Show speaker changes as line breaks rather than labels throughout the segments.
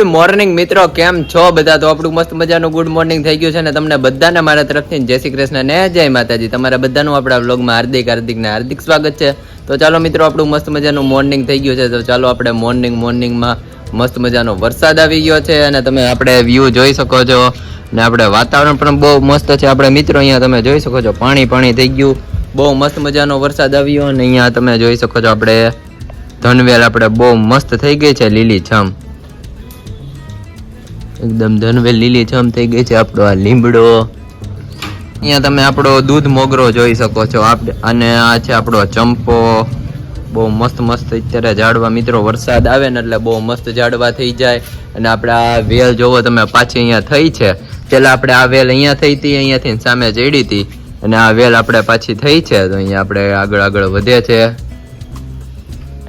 Good morning મિત્રો, કેમ છો બધા? તો આપણું મસ્ત મજાનું ગુડ મોર્નિંગ થઈ ગયું છે ને તમને બધાને મારા તરફથી જય શ્રી કૃષ્ણ ને જય માતાજી. તમારા બધાનું આપણા વ્લોગમાં હાર્દિક હાર્દિક ને હાર્દિક સ્વાગત છે. તો ચાલો મિત્રો, આપણું મસ્ત મજાનું મોર્નિંગ થઈ ગયું છે. તો ચાલો આપણે મોર્નિંગ મોર્નિંગમાં મસ્ત મજાનો વરસાદ આવી ગયો છે અને તમે આપણે વ્યૂ જોઈ શકો છો. ને આપણે વાતાવરણ પણ બહુ મસ્ત છે. આપણે મિત્રો અહીંયા તમે જોઈ શકો છો, પાણી પાણી થઈ ગયું. બહુ મસ્ત મજાનો વરસાદ આવ્યો અને અહીંયા તમે જોઈ શકો છો, આપણે ધનવેલ આપણે બહુ મસ્ત થઈ ગઈ છે, લીલી છમ. એકદમ ધનવેલ લીલી છમ થઈ ગઈ છે આપણો આ લીમડો. અહીંયા તમે આપણો દૂધ મોગરો જોઈ શકો છો. અને આ છે આપણો ચંપો. બહુ મસ્ત મસ્ત અત્યારે ઝાડવા મિત્રો વરસાદ આવે ને એટલે બહુ મસ્ત ઝાડવા થઈ જાય. અને આપણે આ વેલ જોવો તમે, પાછી અહીંયા થઈ છે. પહેલાં આપણે આ વેલ અહીંયા થઈ હતી, અહીંયાથી સામે ચડી હતી. અને આ વેલ આપણે પાછી થઈ છે. તો અહીંયા આપણે આગળ આગળ વધે છે.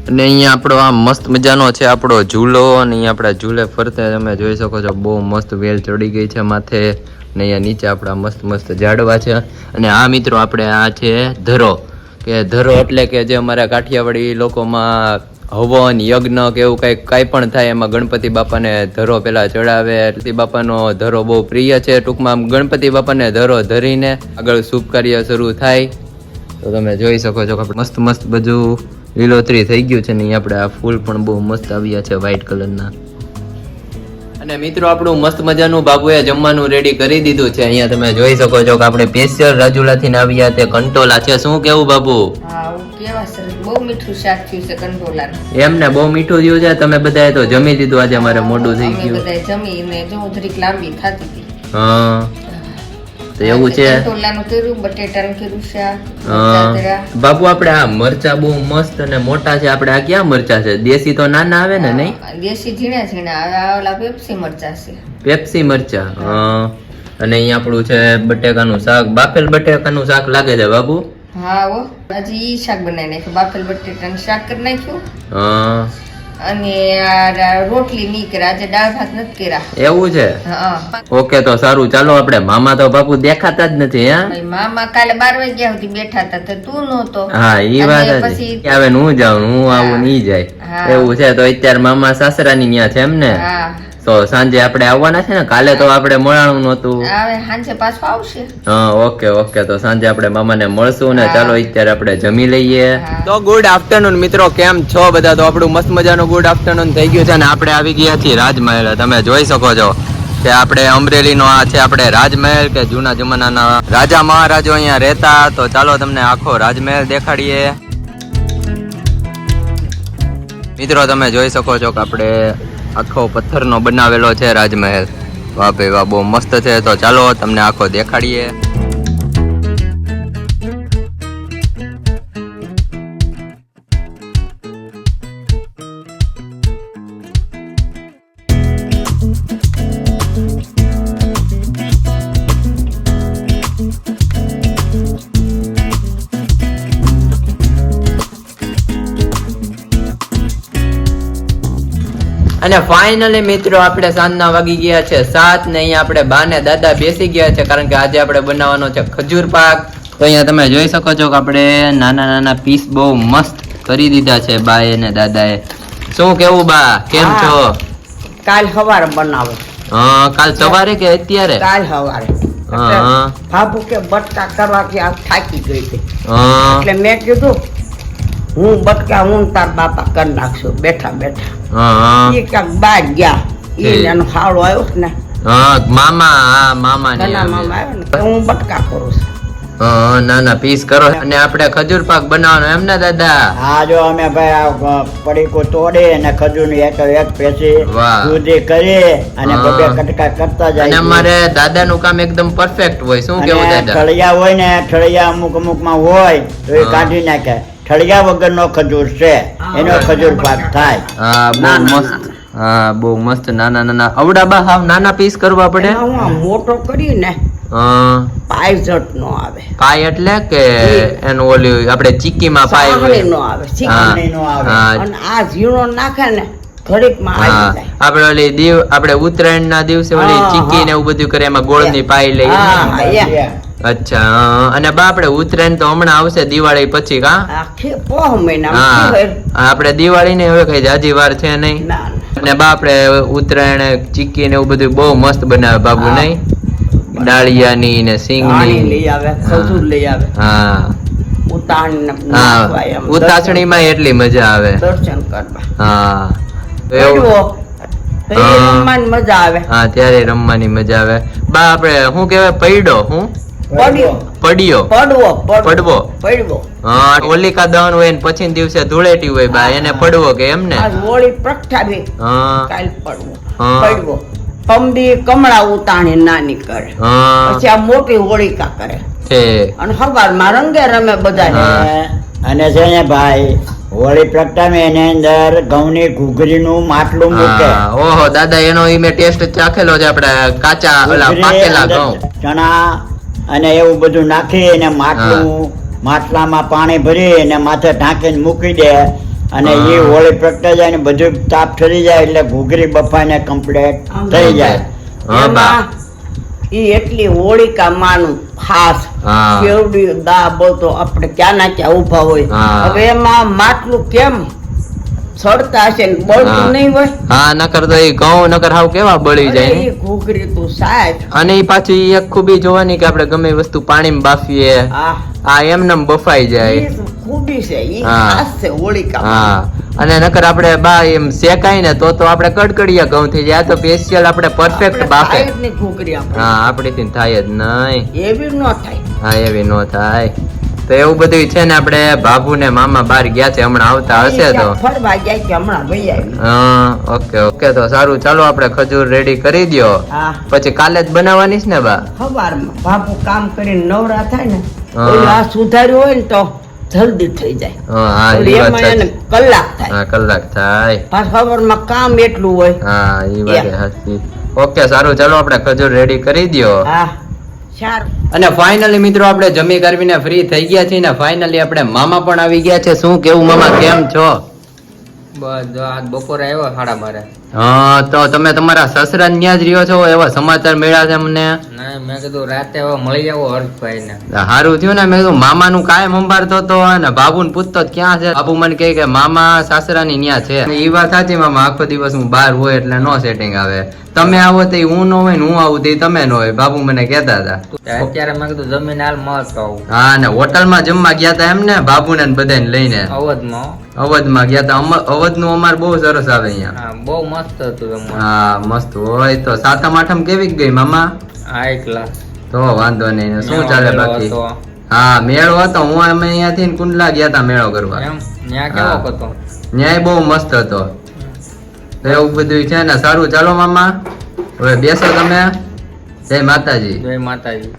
અને અહીંયા આપણો આ મસ્ત મજાનો છે આપણો ઝૂલો, અને અહીંયા આપણા ઝૂલે ફરતે તમે જોઈ શકો છો બહુ મસ્ત વેલ ચડી ગઈ છે માથે, અને અહીંયા નીચે આપણા મસ્ત મસ્ત ઝાડવા છે. અને આ મિત્રો આપણે આ છે ધરો, કે ધરો એટલે કે જે અમારા કાઠિયાવાડી લોકોમાં હવન, યજ્ઞ કે એવું કંઈક, કાંઈ પણ થાય, એમાં ગણપતિ બાપાને ધરો પહેલાં ચડાવે. ગણપતિ બાપાનો ધરો બહુ પ્રિય છે, ટૂંકમાં ગણપતિ બાપાને ધરો ધરીને આગળ શુભ કાર્ય શરૂ થાય. તો તમે જોઈ શકો છો મસ્ત મસ્ત બધું લીલોતરી થઈ ગયું છે ને આપણે આ ફૂલ પણ બહુ મસ્ત આવ્યા છે વ્હાઈટ કલરના અને મિત્રો આપણું મસ્ત મજાનું બાબુએ જમવાનું રેડી કરી દીધું છે. અહીંયા તમે જોઈ શકો છો કે આપણે સ્પેશિયલ રાજુલાથી આવ્યા તે કંટોલા છે. શું કેવું બાબુ?
બહુ મીઠું શાક થયું છે કંટોલાનું.
એમને બહુ મીઠું થયું છે. તમે બધાએ તો જમી લીધું. આજે મારે મોડું થઈ ગયું.
બધાએ જમીને જો લાંબી ખાતી હતી.
હા. તો એવું છે?
કંટોલાનું કર્યું બટેટાનું કર્યું શાક
બાપુ આપણે આ મરચા બહુ મસ્ત અને મોટા છે. આપણે આ ક્યાં મરચા છે? દેશી તો નાના આવે ને નહીં?
દેશી ઝીણા ઝીણા ઓલા પેપ્સી મરચા છે.
પેપ્સી મરચા હા. અને અહીં આપણું છે બટેકાનું શાક. બાફેલ બટેકાનું શાક લાગે છે બાપુ?
હા ઓ હજી ઈ શાક બનાવી નાખ્યું. બાફેલ બટેટાનું શાક કરી નાખ્યું.
હા.
અને રોટલી નહીં કર્યા આજે દાળ ભાત નથી કર્યા.
એવું છે? ઓકે તો સારું. ચાલો આપણે. મામા તો બાપુ દેખાતા જ નથી હા?
મામા કાલે બાર વાગ્યા સુધી બેઠા હતા તો તું નહોતો.
હા ઈ વાત
પછી
આવે હું જાઉં હું આવું નહીં જાય. એવું છે તો અત્યારે મામા સાસરાની ન્યા છે એમ ને? તો સાંજે આપણે આવવાના છે ને? કાલે તો આપણે મળાણું નહોતું.
હવે સાંજે પાછું આવશે.
હા ઓકે ઓકે. તો સાંજે આપણે મામાને મળશું ને ચાલો અત્યારે આપણે જમી લઈએ. તો ગુડ આફ્ટરનૂન મિત્રો કેમ છો બધા? તો આપણું મસ્ત મજાનું ગુડ આફ્ટરનૂન થઈ ગયું છે ને આપણે આવી ગયા છીએ રાજમહેલ. તમે જોઈ શકો છો કે આપણે અમરેલીનો આ છે આપણે રાજમહેલ કે જૂના જમાનાના રાજા મહારાજો અહીંયા રહેતા. તો ચાલો તમને આખો રાજમહેલ દેખાડીએ. મિત્રો તમે જોઈ શકો છો કે આપણે આખો પથ્થરનો બનાવેલો છે રાજમહેલ. વાહ ભાઈ વાહ, બહુ મસ્ત છે. તો ચાલો તમને આખો દેખાડીએ. અને ફાઇનલી મિત્રો આપણે સાંજના વાગી ગયા છે. સાત ને અહીંયા આપણે બા ને દાદા બેસી ગયા છે કારણ કે આજે આપણે બનાવવાનો છે ખજૂર પાક. તો અહીંયા તમે જોઈ શકો છો કે આપણે નાના નાના પીસ બહુ મસ્ત કરી દીધા છે બાએ ને દાદાએ. શું કેવું બા? કેમ છો?
કાલ સવારે બનાવે.
હા કાલ સવારે કે અત્યારે?
કાલ સવારે.
હા.
ભાભુ કે બટકા કરવાથી આ થાકી ગઈ હતી એટલે મેં કીધું હું બટકા હું તાર બાપા કરી નાખશું. બેઠા બેઠા. એ ક્યાંક બાર ગયા. એનો ફાળો આવ્યો ને?
મામા મામા
મામા હું બટકા કરું છું.
ના ના પીસ કરો. અને આપણે ખજૂર પાક બનાવવાનો એમ ને દાદા?
હા જો અમે ભાઈ આ પડીકો તોડે અને ખજૂરની એક એક પેસી. દૂધી કરી અને. બબે કટકા કરતા
અને અમારે દાદા નું કામ એકદમ પરફેક્ટ હોય. શું કેવું દાદા?
ઠળિયા હોય ને ઠળિયા અમુક અમુકમાં હોય તો એ કાઢી નાખે. ઠળિયા વગરનો ખજૂર છે એનો ખજૂર પાક થાય.
હા બહુ મસ્ત. હા બહુ મસ્ત. નાના નાના અવડાબા હાવ નાના પીસ કરવા પડે?
મોટો કરીને નો આવે.
પાય એટલે કે એનું ઓલી આપણે ચીક્કીમાં પાય
સાંકળી
હોય?
નો આવે
હા.
ચીકણી
નો આવે.
અને આ ઝીણો નાખે ને ઘડીકમાં
હા.
આવી જાય.
આપણે ઓલી દીવ આપણે ઉત્તરાયણ ના દિવસે ઓલી ચીક્કી ને એવું બધું કરે એમાં ગોળની પાય.
એ.
અચ્છા અને બા આપણે ઉત્તરાયણ તો હમણાં આવશે દિવાળી પછી કા?
આખી પોહ મહિના
આપણે દિવાળી ને હવે કઈ જાજી વાર છે નહીં. અને બા આપણે ઉત્તરાયણ ચીકી ને એવું બધું બહુ મસ્ત બનાવે બાબુ. નહીં? ડાળિયાની ને સિંગની.
લઈ આવે ખજૂર લઈ આવે.
હા.
ઉતાસણી.
ઉતાસણીમાં એટલી મજા આવે.
દર્શન કરવા.
એવું. હા.
મજા આવે.
હા ત્યારે રમવાની મજા આવે. બા આપણે શું કેવાય પૈડો હું?
પડ્યો. પડવો
પડવો.
પડવો.
હા હોલિકા દહન હોય ને પછી દિવસે ધૂળેટી હોય બા એને પડવો કે
એમને હોળી પ્રગટાવી
હા.
કાલ પડવો.
હા.
પડવો. પમદી કમળા ઉતાણી નાની કરે.
હા.
પછી આ મોટી હોળિકા કરે.
છે.
અને સવારમાં રંગે રમે બધા
અને- અને છે ને ભાઈ હોળી પ્રગટાવે એની અંદર ઘઉંની ઘૂઘરીનું માટલું મૂકે.
હા, ઓહો દાદા એનો ઈ મેં ટેસ્ટ ચાખેલો છે આપણે કાચા ઓલા પાકેલા ઘઉં.
ચણા અને એવું બધું નાખી અને માટલું માટલામાં પાણી ભરી અને માથે ઢાંકીને મૂકી દે. અને એ હોળી પ્રગટા જાય ને બધું તાપ ઠરી જાય એટલે ઘૂઘરી બફાઈને કમ્પ્લીટ થઈ જાય.
હા બા.
એમાં એ એટલી હોળિકા માનું ખાસ.
હા.
કેવડી દા બોલતો આપણે ક્યાં ના ક્યાં ઊભા હોય. હવે એમાં માટલું કેમ સડતા હશે ને બળતું નહીં હોય.
હા નકર તો એ ઘઉં નકર હાવ કેવા બળી જાય.
એ ઘોઘરી તો સાચ.
અને એ પાછી એક ખૂબી જોવાની કે આપણે ગમે વસ્તુ પાણીમાં બાફીએ
આ
એમનેમ બફાઈ જાય.
ખૂબી છે
એ.
ખાસ છે હોળિકા.
હા. અને નકર આપણે બા એમ શેકાય ને તો તો આપણે કડકડિયા ઘઉં થઈ જાય. આ તો સ્પેશિયલ આપણે પરફેક્ટ બાફે.
હા આપણી
થી થાય જ નહીં.
એવી ન થાય.
હા એવી નો થાય. તો એવું બધું છે ને આપણે બાબુ ને મામા બહાર ગયા છે હમણાં આવતા હશે તો.
ફરવા હમણાં
હા ઓકે ઓકે તો સારું ચાલો આપણે ખજૂર રેડી કરી દ્યો. પછી કાલે જ બનાવવાની છે ને બા?
સવારમાં બાપુ કામ કરીને નવરા થાય ને આ સુધાર્યું હોય ને તો જલ્દી થઈ જાય. કલાક થાય.
હા કલાક થાય.
પાછા સવારમાં કામ એટલું હોય.
હા એ વાત ઓકે સારું ચાલો આપણે ખજૂર રેડી કરી દયો.
હા.
અને ફાઇનલી મિત્રો આપણે જમી કરવીને ફ્રી થઈ ગયા છીએ ને ફાઇનલી આપણે મામા પણ આવી ગયા છે. શું કેવું મામા કેમ છો?
બસ આજ બપોરે આવ્યો સાડા બારે
હા તો તમે તમારા સસરા ત્યાં જ રહ્યો છો એવા સમાચાર મળ્યા છે અમને?
ના મેં કીધું રાતે હવે મળી જાવ હર્ષભાઈ ને
સારું થયું ને મેં કીધું મામાનું કાયમ સંભાળતો તો અને બાબુ ને પૂછતો ક્યાં છે? બાબુ મને કહે કે મામા સાસરાની ન્યા છે. એ વાત સાચી મામા આખો દિવસ હું બહાર હોય એટલે નો સેટિંગ આવે. તમે આવો તો હું ન હોય ને હું આવું તે તમે ન હોય બાબુ મને કહેતા હતા.
અત્યારે મેં કીધું જમીન હાલ મસ્ત આવું.
હા ને હોટલમાં જમવા ગયા હતા એમ ને બાબુ ને બધાને લઈને.
અવધમાં.
અવધમાં ગયા હતા અવધનું અમાર બહુ સરસ આવે અહીંયા.
બહુ મસ્ત હતું તમારું
હા મસ્ત હોય તો. સાતમ આઠમ કેવી ગઈ મામા?
હા એકલા
તો વાંધો નહીં શું ચાલે બાકી? હા મેળો હતો. હું અમે અહીંયાથી કુંડલા ગયા હતા મેળો કરવા. ન્યાય
કેવો હતો?
ન્યાય બહુ મસ્ત હતો. એવું બધું છે ને. સારું. ચાલો મામા. હવે બેસો તમે. જય માતાજી.
જય માતાજી.